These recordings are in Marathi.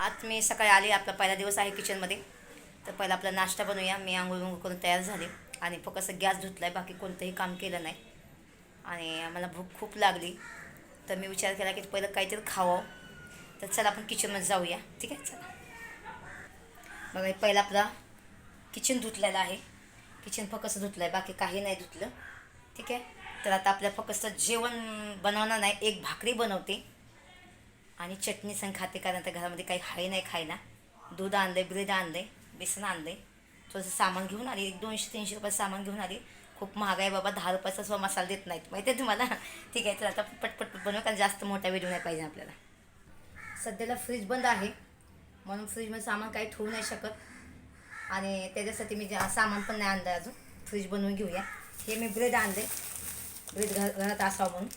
आज मी सकाळी आले आपला पहिला दिवस आहे किचनमध्ये तर पहिला आपला नाश्ता बनवूया. मी आंघोळ बिंघोळ करून तयार झाले. आणि फक्त गॅस धुतला आहे बाकी कोणतंही काम केलं नाही. आणि मला भूक खूप लागली. तर मी विचार केला की पहिलं काहीतरी खावं. तर चला आपण किचनमध्ये जाऊया. ठीक आहे? चला. बघा पहिला आपला किचन धुतलेलं आहे. किचन फक्त धुतलं आहे बाकी काही नाही धुतलं. ठीक आहे? तर आता आपल्या फक्त जेवण बनवणार नाही. एक भाकरी बनवते. आणि चटणी संग खाते कारण त्या घरामध्ये काही हाय नाही खायला. दूध आणलं ब्रेड आणलं बेसन आणलं थोडंसं सामान घेऊन आली एक दोनशे तीनशे रुपये सामान घेऊन आली. खूप महाग आहे बाबा दहा रुपयाचा सुद्धा मसाला देत नाहीत. माहिती आहे तुम्हाला? ठीक आहे तर आता पटपट बनवू कारण जास्त मोठा व्हिडिओ नाही पाहिजे आपल्याला. सध्याला फ्रीज बंद आहे. म्हणून फ्रीजमध्ये सामान काही ठेवू नाही शकत. आणि त्याच्यासाठी मी सामान पण नाही आणलं अजून. फ्रीज बनवून घेऊया. हे मी ब्रेड आणले ब्रेड घ घरात असावं म्हणून.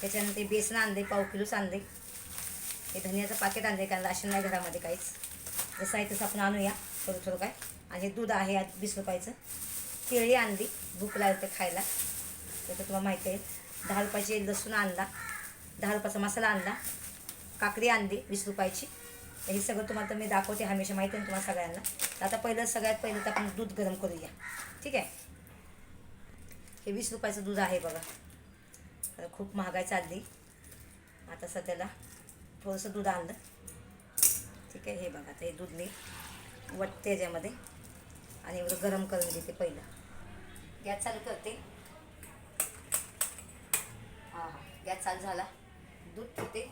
त्याच्यानंतर ते बेसन आणले पाव किलोच आणले हे धनियाचं पाकिट आणले कारण राशन नाही घरामध्ये काहीच. जसं आहे तसं आपण आणूया थोडं थोडं काय. आणि हे दूध आहे आज वीस रुपयाचं. केळी आणली भूक लागते खायला. तर तुम्हाला माहिती आहे. दहा रुपयाची लसूण आणला दहा रुपयाचा मसाला आणला काकडी आणली वीस रुपयाची. हे सगळं तुम्हाला तर मी दाखवते हमेशा माहिती आहे तुम्हाला सगळ्यांना. तर आता पहिलं सगळ्यात पहिलं तर आपण दूध गरम करूया. ठीक आहे? हे वीस रुपयाचं दूध आहे बघा. तर खूप महागाई चालली. आता सध्याला थोडंसं दूध आणलं. ठीक आहे हे बघा आता हे दूध मी वटते याच्यामध्ये आणि एवढं गरम करून घेते पहिलं. गॅस चालू करते. हां हां गॅस चालू झाला. दूध ठेवते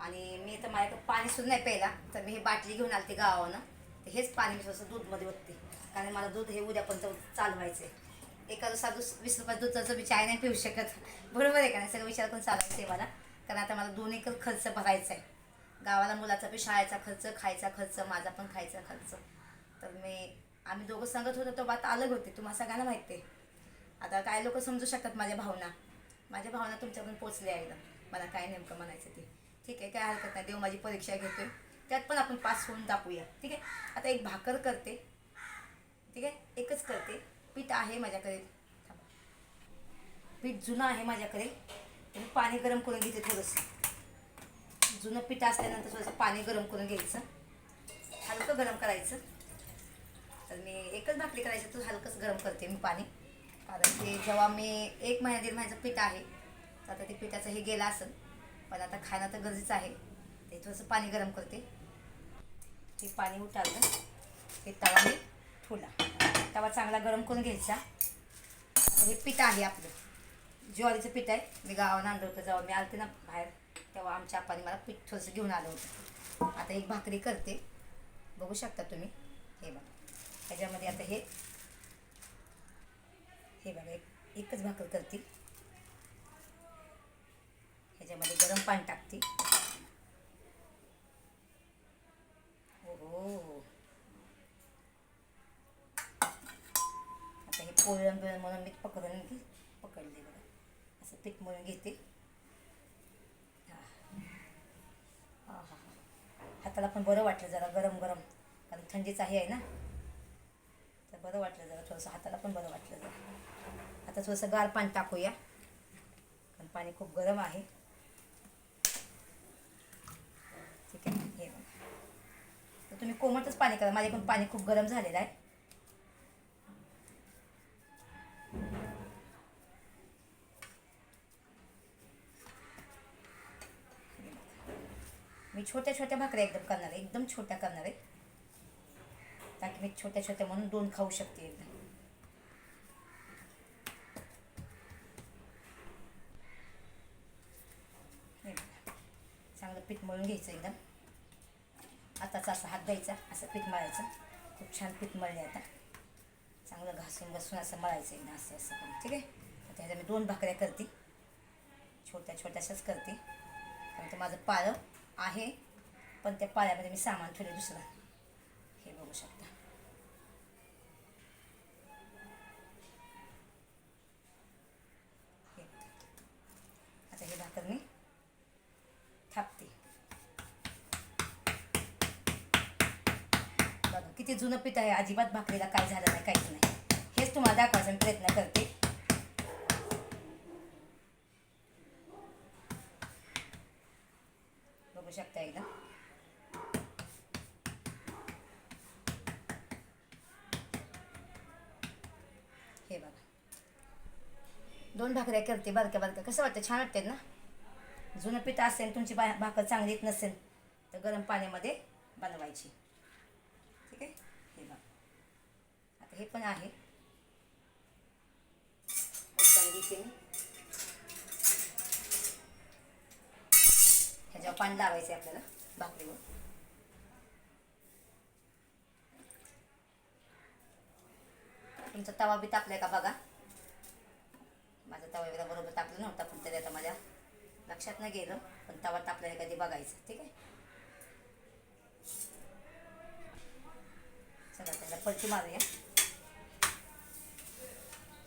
आणि मी तर माझ्याकडे पाणीसुद्धा नाही प्यायला. तर मी हे बाटली घेऊन आलते गावानं तर हेच पाणी मी थोडंसं दूधमध्ये ओतते. कारण मला दूध हे उद्यापर्यंत चालवायचं आहे एखादं साधू वीस रुपयात दुधाचं मी चाय नाही पिऊ शकत. बरोबर आहे का नाही? सगळं विचार करून चालायचं आहे मला कारण आता मला दोन एकर खर्च भरायचा आहे. गावाला मुलाचा पण शाळेचा खर्च खायचा खर्च माझा पण खायचा खर्च. तर मी आम्ही दोघं सांगत होतो तो बात अलग होते. तुम्हाला सगळ्यांना माहिती आहे. आता काय लोक समजू शकतात माझ्या भावना. माझ्या भावना तुमच्याकडून पोचल्या एकदम मला काय नेमकं म्हणायचं ते. ठीक आहे काय हरकत नाही. देव माझी परीक्षा घेतोय. त्यात पण आपण पास होऊन दाखवूया. ठीक आहे? आता एक भाकर करते. ठीक आहे? एकच करते. पीठ आहे माझ्याकडे. पीठ जुनं आहे माझ्याकडे. तर मी पाणी गरम करून घेते थोडंसं. जुनं पीठ असल्यानंतर थोडंसं पाणी गरम करून घ्यायचं. हलकं गरम करायचं. तर मी एकच भाकरी करायचं तर हलकंच गरम करते मी पाणी. कारण ते जेव्हा मी एक महिना दीड महिन्याचं पीठ आहे तर आता ते पिठाचं हे गेलं असेल. पण आता खाणं तर गरजेचं आहे. ते थोडंसं पाणी गरम करते. ते पाणी उठालं हे तवा मी ठेवला. तवा चांगला गरम करून घ्यायचा. हे पीठ आहे आपलं. ज्वारीचं पीठ आहे. मी गावानं आणलं होतं जेव्हा मी आलते ना बाहेर तेव्हा आमच्या आपाने मला पीठ थोडंसं घेऊन आलं होतं. आता एक भाकरी करते. बघू शकता तुम्ही. हे बघा. ह्याच्यामध्ये आता हे हे बघा एक एकच भाकर करते. ह्याच्यामध्ये गरम पाणी टाकते. हो आता हे पोळण बिळण म्हणून मी पकडून घे पकडले बघा. असं पीठ म्हणून घेते. हां हां हा. हाताला पण बरं वाटलं जरा गरम गरम. कारण थंडीच आहे आहे ना? तर बरं वाटलं जरा थोडंसं हाताला पण बरं वाटलं जरा. आता थोडंसं गार पाणी टाकूया. कारण पाणी खूप गरम आहे. ठीक आहे हे बघा. तर तुम्ही कोमटच पाणी करा. माझ्याकडून पाणी खूप गरम झालेलं आहे. मी छोट्या छोट्या भाकऱ्या एकदम करणार आहे एकदम छोट्या करणार आहे. ताकी मी छोट्या छोट्या म्हणून दोन खाऊ शकते एकदम चांगलं पीठ मळून घ्यायचं एकदम. आताच असं हात द्यायचा असं पीठ मळायचं. खूप छान पीठ मळले आता. चांगलं घासून घासून असं मळायचं एकदम असं असं करून ठीक आहे? आता ह्याच्या मी दोन भाकऱ्या करते. छोट्या छोट्याशाच करते. कारण ते माझं पाळं आहे. पण त्या पाळ्यामध्ये मी सामान ठेवले दुसरं. हे बघू शकता. हे. आता हे भाकर मी थापते. बघा किती जुनं पीठ आहे. अजिबात भाकरीला काय झालं नाही काहीच नाही. हेच तुम्हाला दाखवायचा मी प्रयत्न करते बघू शकता एकदा पण भाकऱ्या करते बारक्या बारक्या. कसं वाटतं? छान वाटते ना? जुनं पीठ असेल तुमची बा भाकर चांगली येत नसेल तर गरम पाण्यामध्ये बनवायची. ठीक आहे? हे बघ. आता हे पण आहे. ह्याच्यावर पाणी लावायचं आहे आपल्याला भाकरीवर. तुमचा तवा बी तापलाय का बघा? माझा तवा एकदा बरोबर तापला नव्हता पण तरी आता माझ्या लक्षात नाही गेलं पण तवा तापलाय कधी बघायचं ठीक आहे? चला त्याला पलटी मारूया.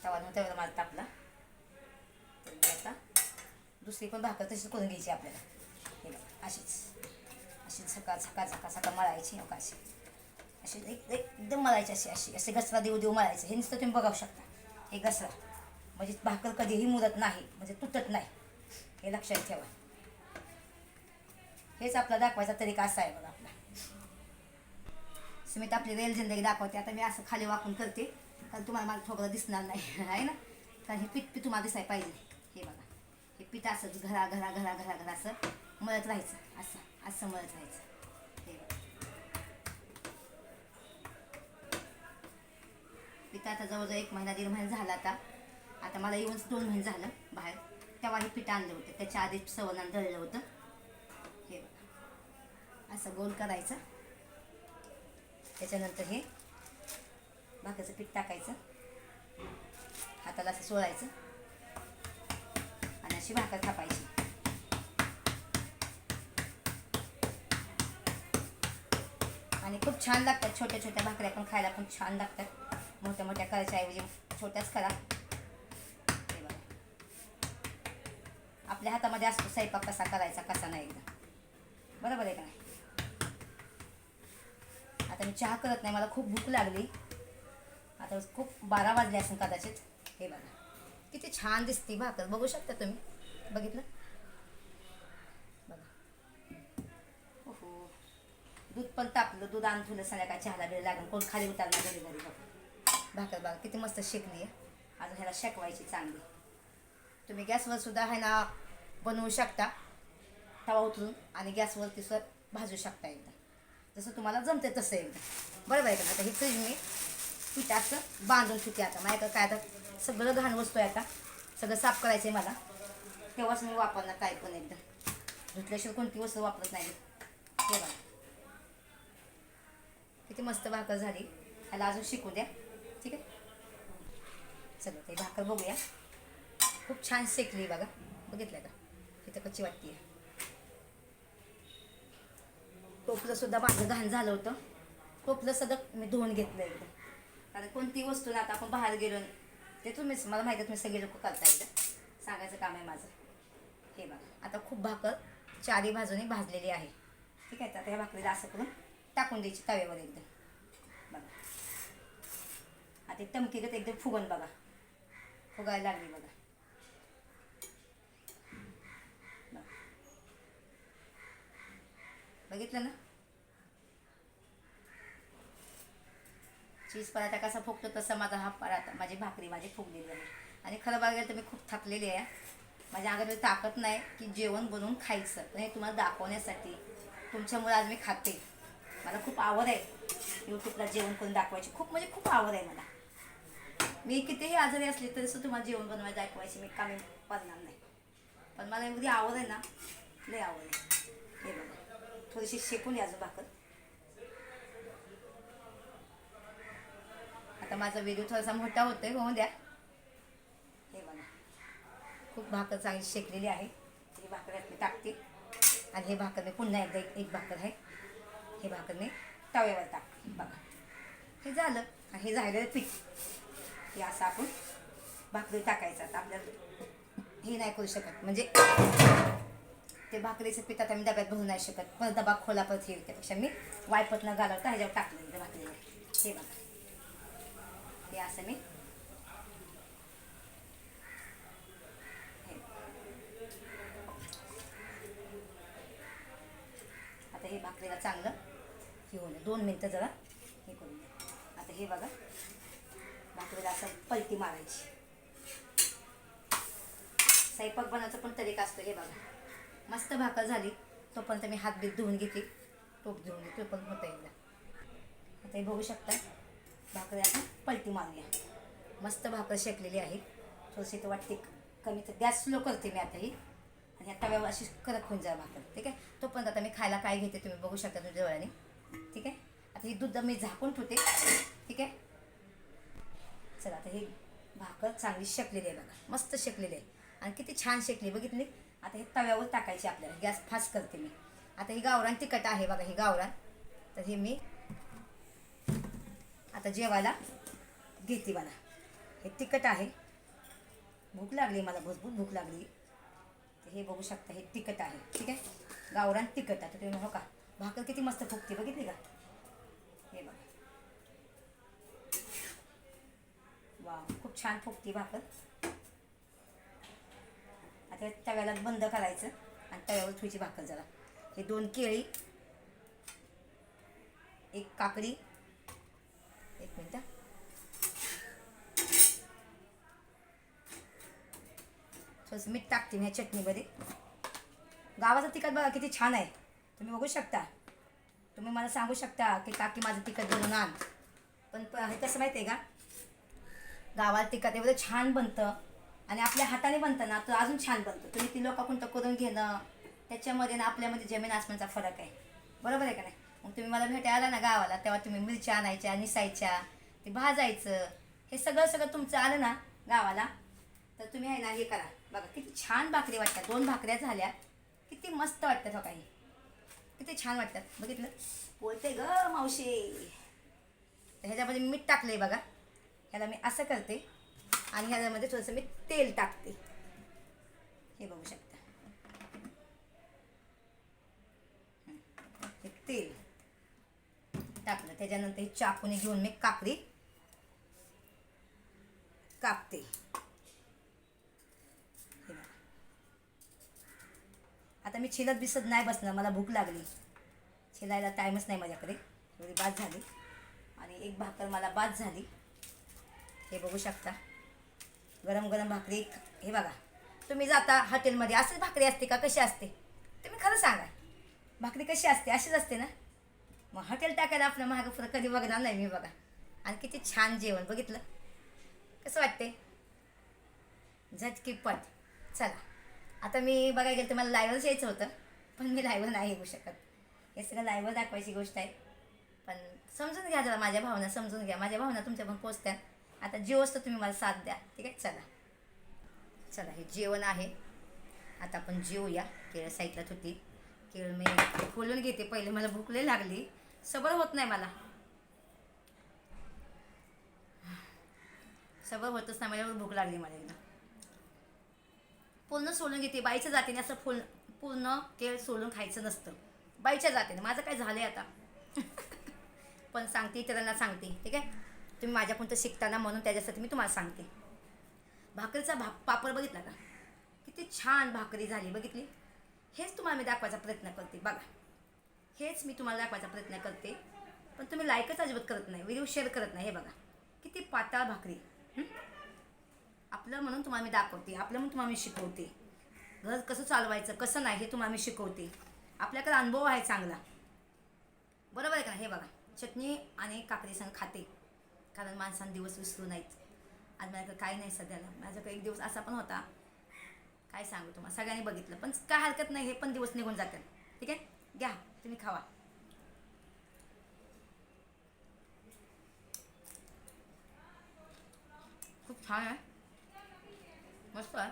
तवा नव्हता एवढा माझा तापला. तर आता दुसरी पण भाकर तशीच करून घ्यायची आपल्याला. हे बघा अशीच. अशी सकाळ सकाळ सकाळ सकाळ मळायची नका अशी. अशी एक एकदम मळायची अशी अशी असे घसरा देऊ देऊ मळायचं. हे नुसतं तुम्ही बघू शकता. हे घसरा. म्हणजे भाकर कधीही मुरत नाही म्हणजे तुटत नाही. हे लक्षात ठेवा. हेच आपला दाखवायचा तरीका असा आहे बघा आपला. सुमित आपली रेल जिंदगी दाखवते. आता मी असं खाली वाकून करते कारण तुम्हाला मला ठोकळं दिसणार नाही. आहे ना? कारण हे पीठ पीठ तुम्हाला दिसायला पाहिजे. हे बघा. हे पीठ असं घरा घरा घरा घरा घरा असं मळत राहायचं. असं असं मळत राहायचं. हे बघा. पीठ आता जवळजवळ एक महिना दीड महिना झाला आता. आता मला येऊन दोन महिने झालं बाहेर. तेव्हा हे पीठ आणलं होतं. त्याच्या आधी सवनानं दळलं होतं. हे असं गोल करायचं. त्याच्यानंतर हे भाकरीचं पीठ टाकायचं. हाताला असं सोळायचं आणि अशी भाकर थापायची. आणि खूप छान लागतात. छोट्या छोट्या भाकऱ्या पण खायला पण छान लागतात. मोठ्या मोठ्या करायच्या ऐवजी. छोट्याच करा हे बघा. आपल्या हातामध्ये असतो स्वयंपाक कसा करायचा कसा नाही एकदा. बरोबर आहे का नाही? आता मी चहा करत नाही मला खूप भूक लागली. आता खूप बारा वाजले असून कदाचित. हे बघा. किती छान दिसते भाकर बघू शकता तुम्ही. बघितलं? बघा. ओहो. दूध पण तापलं दूध आणून ठेवलं संध्याकाळी चहाला वेळ लागून कोण खाली उतरणार घरी घरी बघा. भाकर बघा किती मस्त शेकली आहे. अजून ह्याला शेकवायची चांगली. तुम्ही गॅसवर सुद्धा आहे ना बनवू शकता तवा उतरून आणि गॅसवरती सर भाजू शकता एकदा. जसं तुम्हाला जमते तसं एकदा. बरोबर आहे का? आता हे फ्रीज मी पिठाचं बांधून ठेवते आता. माझ्याकडे काय आता सगळं घाण वस्तू आहे आता. सगळं साफ करायचं आहे मला. तेव्हाच मी वापरणार काय पण एकदा. धुतल्याशिवाय कोणती वस्तू वापरत नाही हे बघा. किती मस्त भाकर झाली. ह्याला अजून शिकू द्या. ठीक आहे? चला ते भाकर बघूया. खूप छान शेकली बघा. बघितलं का? इथं कच्ची वाटते टोपलं सुद्धा माझं घाण झालं होतं. टोपलं सुद्धा मी धुवून घेतलं एकदम कारण कोणती वस्तू ना आता आपण बाहेर गेलो ते तुम्हीच मला माहिती आहे तुम्ही सगळे लोक करता एकदा सांगायचं काम आहे माझं. हे बघा. आता खूप भाकर चारी बाजूने भाजलेली आहे. ठीक आहे तर आता ह्या भाकरीला असं करून टाकून द्यायची तव्यावर एकदम बघा. आता एक टमकीगत एकदम फुगण बघा. फुगायला लागली बघा. बघितलं ना? चीज पराठा कसा फुगतो तसा माझा हा पराठा माझी भाकरी माझी फुगलेली आहे. आणि खरं बघायला तर मी खूप थकलेली आहे. माझ्या अगोदर ताकद नाही की जेवण बनवून खायचं. पण हे तुम्हाला दाखवण्यासाठी तुमच्यामुळे आज मी खाते. मला खूप आवड आहे यूट्यूबला जेवण करून दाखवायची. खूप म्हणजे खूप आवड आहे मला. मी कितीही आजारी असले तरी सुद्धा तुम्हाला जेवण बनवायला दाखवायची मी कामी पडणार नाही. पण मला एवढी आवड आहे ना लय आवड आहे. हे बघा. थोडीशी शेकून यायचं भाकर. आता माझा व्हिडिओ थोडासा मोठा होतोय होऊन द्या. हे बघा. खूप भाकर चांगली शेकलेली आहे. ही भाकर मी टाकते. आणि हे भाकर मी पुन्हा एकदा एक एक भाकर आहे. हे भाकर मी तव्यावर टाकते. बघा. हे झालं. आणि हे झालेलं पीठ. हे असं आपण भाकरी टाकायचं. आता आपल्याला हे नाही करू शकत. म्हणजे ते भाकरीचं पीठ आता मी डब्यात भरू नाही शकत. पण डबा खोला परत हे त्यापेक्षा मी वायपत न घालवता ह्याच्यावर टाकलं त्या भाकरीवर. हे बघा. हे असं मी. हे. आता हे भाकरीला चांगलं हे होऊन दोन मिनटं जरा हे करून द्या आता हे बघा. भाकरीला असं पलटी मारायची. स्वयंपाक बनवायचा पण तरीका असतो. हे बघा. मस्त भाकर झाली. तोपर्यंत मी हात बीत धुवून घेते टोप धुवून घेते पण होतं एकदा. आता हे बघू शकता. भाकरी आपण पलटी मारूया. मस्त भाकर शेकलेली आहे. थोडीशी तर वाटते कमी तर गॅस स्लो करते मी आता ही. आणि ह्या तव्यावर अशी कडक होऊन जा भाकर. ठीक आहे? तोपर्यंत आता मी खायला काय घेते तुम्ही बघू शकता तुझ्या डोळ्याने. ठीक आहे? आता ही दूध मी झाकून ठेवते. ठीक आहे? चला आता ही भाकर चांगली शेकलेली आहे बघा. मस्त शेकलेली आहे. आणि किती छान शेकली. बघितली? आता हे तव्यावर टाकायची आपल्याला. गॅस फास्ट करते मी. आता ही गावरान तिखट आहे बघा ही गावरान. तर हे मी आता जेवायला घेते मला हे तिखट आहे. भूक लागली मला भरपूर भूक लागली. तर हे बघू शकता हे तिखट आहे. ठीक आहे? गावरान तिखट आता तुम्ही हो का भाकर किती मस्त फुगते. बघितली का? हे बघा. वा खूप छान फुगती भाकर. आता तव्याला बंद करायचं आणि तव्यावर थोडीची भाकर जरा. हे दोन केळी एक काकडी एक मिनटं. थोडंसं मीठ टाकते मी ह्या चटणीमध्ये. गावाचं तिखट बघा किती छान आहे. तुम्ही बघू शकता. तुम्ही मला सांगू शकता की काकी माझं तिखट बनवून आण. पण हे कसं माहिती आहे का? गावाला तिखट एवढं छान बनतं. आणि आपल्या हाताने बनतं ना तर अजून छान बनतं. तुम्ही ती लोकांकडून करून घेणं त्याच्यामध्ये ना आपल्यामध्ये जमीन आसमानचा फरक आहे. बरोबर आहे का नाही? मग तुम्ही मला भेटायला आला ना गावाला तेव्हा तुम्ही मिरच्या आणायच्या निसायच्या ते भाजायचं हे सगळं सगळं तुमचं आलं ना गावाला तर तुम्ही आहे ना हे करा. बघा किती छान भाकरी वाटतात. दोन भाकऱ्या झाल्या. किती मस्त वाटतात हो काही किती छान वाटतात. बघितलं? बोलते ग मावशी. ह्याच्यामध्ये मीठ टाकलं आहे बघा. ह्याला मी असं करते. आणि ह्याच्यामध्ये थोडंसं मी तेल टाकते. हे बघू शकता. हे तेल टाकलं. त्याच्यानंतर हे चाकूने घेऊन मी काकडी कापते. आता मी छिलत बिसत नाही बसणार. मला भूक लागली. छिलायला टाईमच नाही माझ्याकडे. एवढी बाद झाली. आणि एक भाकर मला बाद झाली. हे बघू शकता. गरम गरम भाकरी हे बघा. तुम्ही जाता हॉटेलमध्ये अशीच भाकरी असते का? कशी असते? तुम्ही खरं सांगा. भाकरी कशी असते? अशीच असते ना? मग हॉटेल टाकायला आपलं महाग पुरं कधी बघणार नाही मी बघा. आणि किती छान जेवण बघितलं? कसं वाटते झटकी पट. चला. आता मी बघायला गेलं तर मला लाईव्हच यायचं होतं पण मी लाईव्ह नाही येऊ शकत. हे सगळं लाईव्ह दाखवायची गोष्ट आहे. पण समजून घ्या जरा माझ्या भावना समजून घ्या. माझ्या भावना तुमच्या पण पोचत्या. आता जेवस्त तुम्ही मला साथ द्या. ठीक आहे? चला. चला हे जेवण आहे. आता आपण जेवूया केळ साईडलाच होती. केळ मी खोलून घेते. पहिले मला भूक लई लागली. सबर होत नाही मला. सबर होतच नाही. माझ्यावर भूक लागली मला एकदा. पूर्ण सोलून घेते. बाईच्या जातीने असं फुल पूर्ण केळ सोलून खायचं नसतं. बाईच्या जातीने. माझं काय झालं आहे आता? पण सांगते इतरांना सांगते. ठीक आहे? तुम्ही माझ्याकडून तर शिकताना म्हणून त्याच्यासाठी मी तुम्हाला सांगते. भाकरीचा भा पापड बघितला का? किती छान भाकरी झाली बघितली? हेच तुम्हाला मी दाखवायचा प्रयत्न करते बघा. हेच मी तुम्हाला दाखवायचा प्रयत्न करते. पण तुम्ही लाईकच अजिबात करत नाही व्हिडिओ शेअर करत नाही हे बघा. किती पाताळ भाकरी. आपलं म्हणून तुम्हाला मी दाखवते आपलं म्हणून तुम्हाला मी शिकवते. घर कसं चालवायचं कसं नाही हे तुम्हाला मी शिकवते. आपल्याकडे अनुभव आहे चांगला. बरोबर आहे का हे बघा. चटणी आणि काकडी संग खाते. कारण माणसांना दिवस विसरू नाहीत. आज माझ्याकडे काही नाही सध्याला. माझ्याकडे एक दिवस असा पण होता. काय सांगू तुम्हाला? सगळ्यांनी बघितलं. पण काय हरकत नाही हे पण दिवस निघून जातात ठीक आहे? घ्या. तुम्ही खावा. खूप छान आहे. मस्त आहे.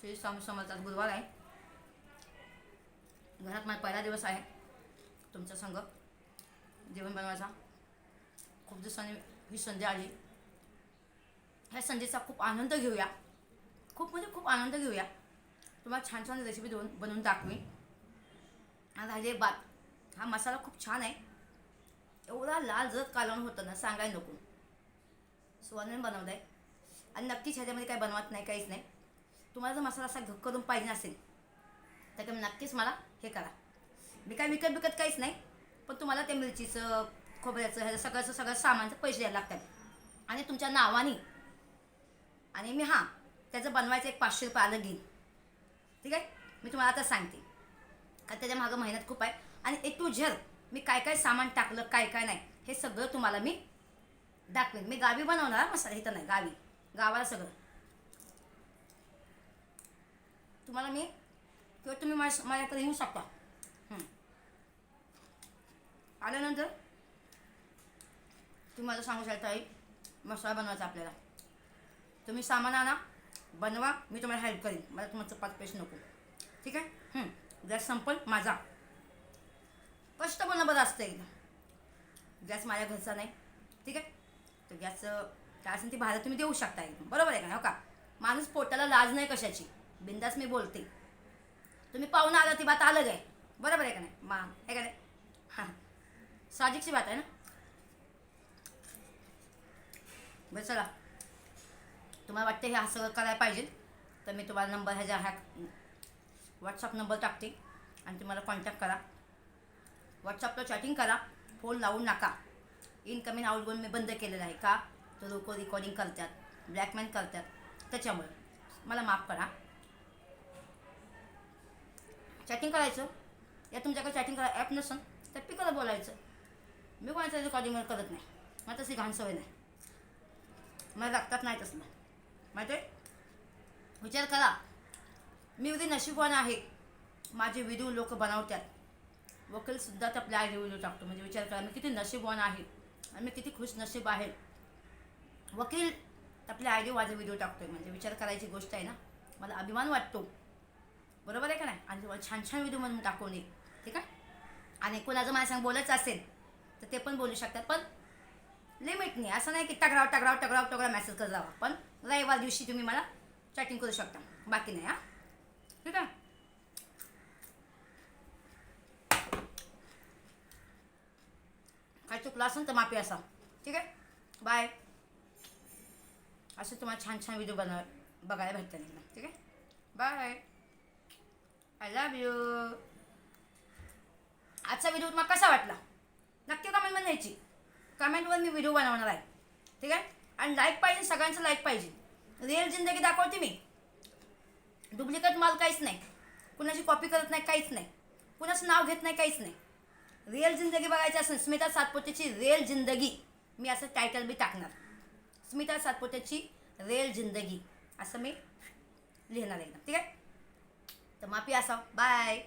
श्री स्वामी समजतात गुरुवार आहे. घरात माझा पहिला दिवस आहे. तुमचा संग. जेवण बनवायचा. खूप दिवसांनी ही संधी आली. ह्या संधीचा खूप आनंद घेऊया. खूप म्हणजे खूप आनंद घेऊया. तुम्हाला छान छान रेसिपी देऊन बनवून दाखवी राहिले बात हा मसाला खूप छान आहे. एवढा लाल जत कालवण होतं ना सांगायला नको. सुवर्ण बनवलं आहे आणि नक्कीच ह्याच्यामध्ये काही बनवत नाही काहीच नाही. तुम्हाला जर मसाला असा घ करून पाहिजे असेल तर तुम्ही नक्कीच मला हे करा. मी काय विकत विकत काहीच नाही पण तुम्हाला त्या मिरचीचं खोबऱ्याचं ह्याचं सगळ्याचं सगळं सामानचं पैसे द्यायला लागतात. आणि तुमच्या नावाने आणि मी हां त्याचं बनवायचं एक पाचशे रुपये आलं घेईन. ठीक आहे? मी तुम्हाला आता सांगते. कारण त्याच्या मागं मेहनत खूप आहे. आणि ए टू झर मी काय काय सामान टाकलं काय काय नाही हे सगळं तुम्हाला मी दाखवेन. मी गावी बनवणार मसाला इथं नाही गावी. गावाला सगळं. तुम्हाला मी किंवा तुम्ही माझ्या माझ्याकडे येऊ शकता. आल्यानंतर तुम्ही मला सांगू शकता आई मसाला बनवायचा आपल्याला. तुम्ही सामान आणा बनवा मी तुम्हाला हेल्प करीन. मला तुमचं पाच पैसे नको. ठीक आहे? गॅस संपल माझा. कष्ट पण बरं असतं एकदम. गॅस माझ्या घरचा नाही. ठीक आहे? तर गॅस काय असेल ती भाडं तुम्ही देऊ शकता एकदम. बरोबर आहे का नाही? हो का? माणूस पोटाला लाज नाही कशाची. बिंदास मी बोलते. तुम्ही पाहुणा आला ती बात आलं आहे बरोबर आहे का नाही? मा आहे का नाही? हां. साजिकची बात आहे ना? बरं चला. तुम्हाला वाटतं हे असं करायला पाहिजे तर मी तुम्हाला नंबर ह्याच्या ह्या व्हॉट्सअप नंबर टाकते आणि तुम्हाला कॉन्टॅक्ट करा. व्हॉट्सअपला चॅटिंग करा फोन लावून नका. इनकमिंग आउटगोईंग मी बंद केलेलं आहे का? तो लोक रिकॉर्डिंग करतात ब्लॅकमेल करतात. त्याच्यामुळे मला माफ करा. चॅटिंग करायचं. या तुमच्याकडे चॅटिंग करा ॲप नसेल तर पिकला बोलायचं. मी कोणाचं रिकॉर्डिंग करत नाही. मला तशी घाण सवय नाही. मला लागतात नाही तसलं माहिती आहे विचार करा. मी उद्या नशीबवान आहे. माझे व्हिडिओ लोक बनवतात. वकीलसुद्धा त्या आपल्या आयडी व्हिडिओ टाकतो म्हणजे विचार करा मी किती नशीबवान आहे आणि मी किती खुश नशीब आहे. वकील आपल्या आयडी माझा व्हिडिओ टाकतोय. म्हणजे विचार करायची गोष्ट आहे ना. मला अभिमान वाटतो. बरोबर आहे का नाही? आणि छान छान व्हिडिओ म्हणून टाकून येईल ठीक आहे? आणि कोणाचं मला सांग बोलायचं असेल तर ते पण बोलू शकतात. पण लिमिटने असं नाही की टकराव टकराव टकराव टकराव मेसेज करत जावा. पण रविवार दिवशी तुम्ही मला चॅटिंग करू शकता. बाकी नाही हां? ठीक आहे? काय चुकलं असेल तर माफी असा ठीक आहे? बाय असं तुम्हाला छान छान व्हिडिओ बनव बघायला भेटतं ठीक आहे? बाय आय लव्ह यू आजचा व्हिडिओ तुम्हाला कसा वाटला? नक्की कमेंट म्हणायची कमेंटवर मी व्हिडिओ बनवणार आहे. ठीक आहे? आणि लाईक पाहिजे सगळ्यांचं लाईक पाहिजे. रिअल जिंदगी दाखवते मी. डुप्लिकेट माल काहीच नाही. कुणाची कॉपी करत नाही काहीच नाही. कुणाचं नाव घेत नाही काहीच नाही. रिअल जिंदगी बघायची असेल स्मिता सातपुतेची रिअल जिंदगी. मी असं टायटल बी टाकणार. स्मिता सातपुतेची रिअल जिंदगी. असं मी लिहिणार आहे. ठीक आहे? तर माफी असा बाय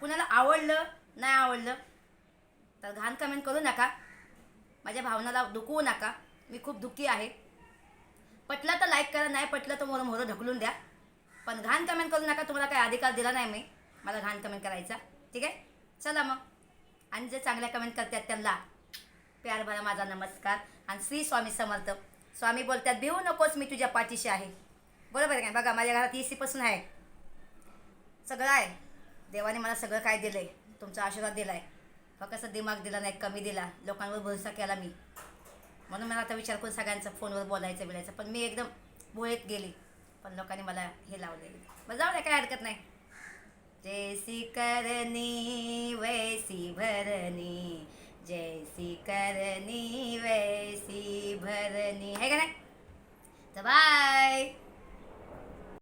कुणाला आवडलं नाही आवडलं तर घाण कमेंट करू नका. माझ्या भावनाला दुखवू नका. मी खूप दुःखी आहे. पटलं तर लाईक करा नाही पटलं तर मोरं मोरं ढकलून द्या. पण घाण कमेंट करू नका तुम्हाला काही अधिकार दिला नाही मी. मला घाण कमेंट करायचा. ठीक आहे? चला मग. आणि जे चांगल्या कमेंट करतात त्यांना. प्यार भरा माझा नमस्कार. आणि श्री स्वामी समर्थ. स्वामी बोलतात भिवू नकोस मी तुझ्या पाठीशी आहे. बरोबर आहे काय बघा माझ्या घरात ए सीपासून आहे. सगळं आहे. देवाने मला सगळं काय दिलं आहे तुमचा आशीर्वाद दिला आहे मग कसं दिमाग दिला नाही कमी दिला. लोकांवर भरोसा केला मी. म्हणून मला आता विचार करून सगळ्यांचं फोनवर बोलायचं बिलायचं. पण मी एकदम भोळेत गेली. पण लोकांनी मला हे लावले. मग जाऊ दे काय हरकत नाही. जैसी करनी वैसी भरनी. जैसी करनी वैसी भरनी. आहे का नाही? तर बाय.